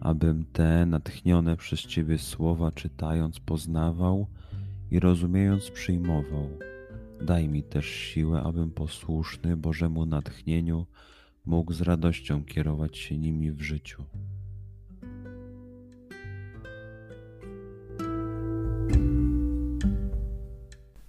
abym te natchnione przez Ciebie słowa czytając poznawał i rozumiejąc przyjmował. Daj mi też siłę, abym posłuszny Bożemu natchnieniu mógł z radością kierować się nimi w życiu.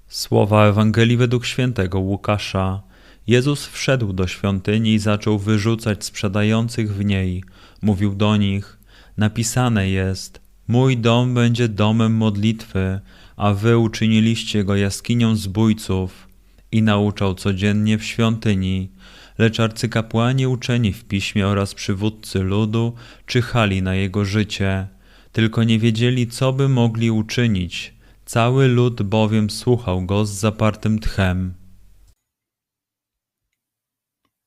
Słowa Ewangelii według świętego Łukasza. Jezus wszedł do świątyni i zaczął wyrzucać sprzedających w niej. Mówił do nich: Napisane jest: Mój dom będzie domem modlitwy, a wy uczyniliście go jaskinią zbójców. I nauczał codziennie w świątyni, lecz arcykapłani uczeni w piśmie oraz przywódcy ludu czyhali na jego życie, tylko nie wiedzieli, co by mogli uczynić. Cały lud bowiem słuchał go z zapartym tchem.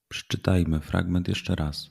Przeczytajmy fragment jeszcze raz.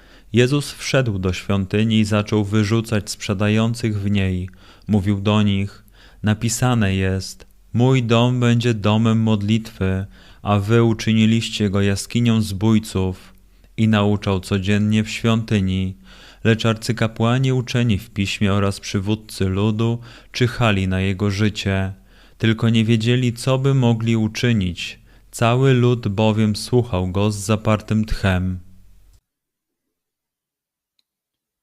Jezus wszedł do świątyni i zaczął wyrzucać sprzedających w niej. Mówił do nich: Napisane jest: Mój dom będzie domem modlitwy, a wy uczyniliście go jaskinią zbójców. I nauczał codziennie w świątyni. Lecz arcykapłani uczeni w piśmie oraz przywódcy ludu czyhali na jego życie, tylko nie wiedzieli, co by mogli uczynić. Cały lud bowiem słuchał go z zapartym tchem.